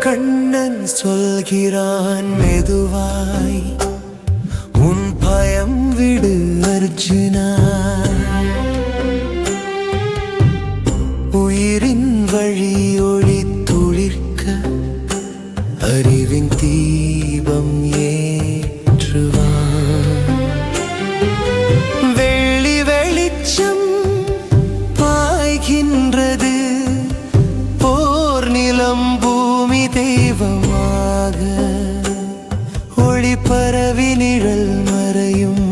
கண்ணன் சொல்கிறான் மெதுவாய் உன் பயம் விடு அர்ஜுனா. உயிரின் வழி ஒளி துளிர்க்க அறிவின் தீபம் ஏற்றுவான். வெள்ளி வெளிச்சம் பாய்கின்றது. போர் நிலம் பூமி தெய்வமாக ஒளி பரவி நிழல் மறையும்.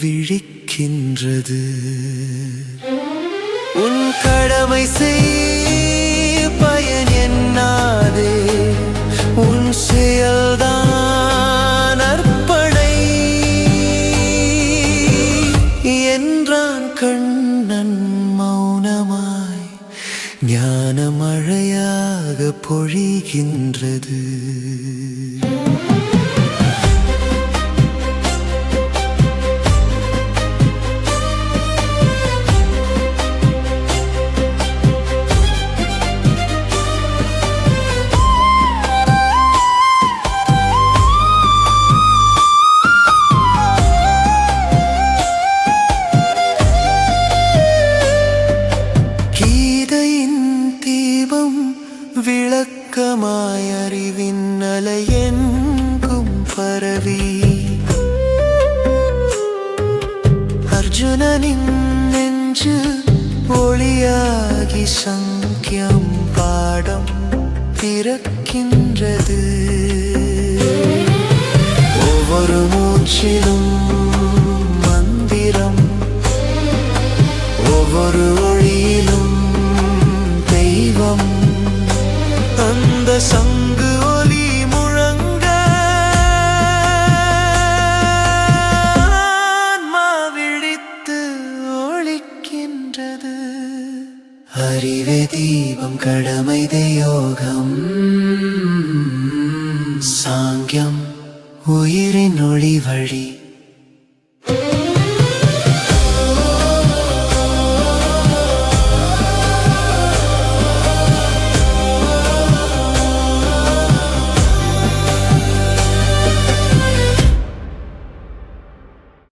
விழிக்க இருக்கின்றது உன் கடமை செய் பயன் என்னாதே. உன் செயல்தான் அற்பனை என்றான் கண்ணன் மௌனமாய் ஞான மழையாக பொழிகின்றது. விளக்கமாய் அறிவின் அலையெங்கும் பரவி. அர்ஜுனனின் நெஞ்சு ஒளியாகி சங்கியம் பாடம் பிறக்கின்றது. ஒவ்வொரு மூச்சிலும் அறிவே தீபம் கடமை யோகம் சாங்கியம் உயிரின் ஒளி வழி.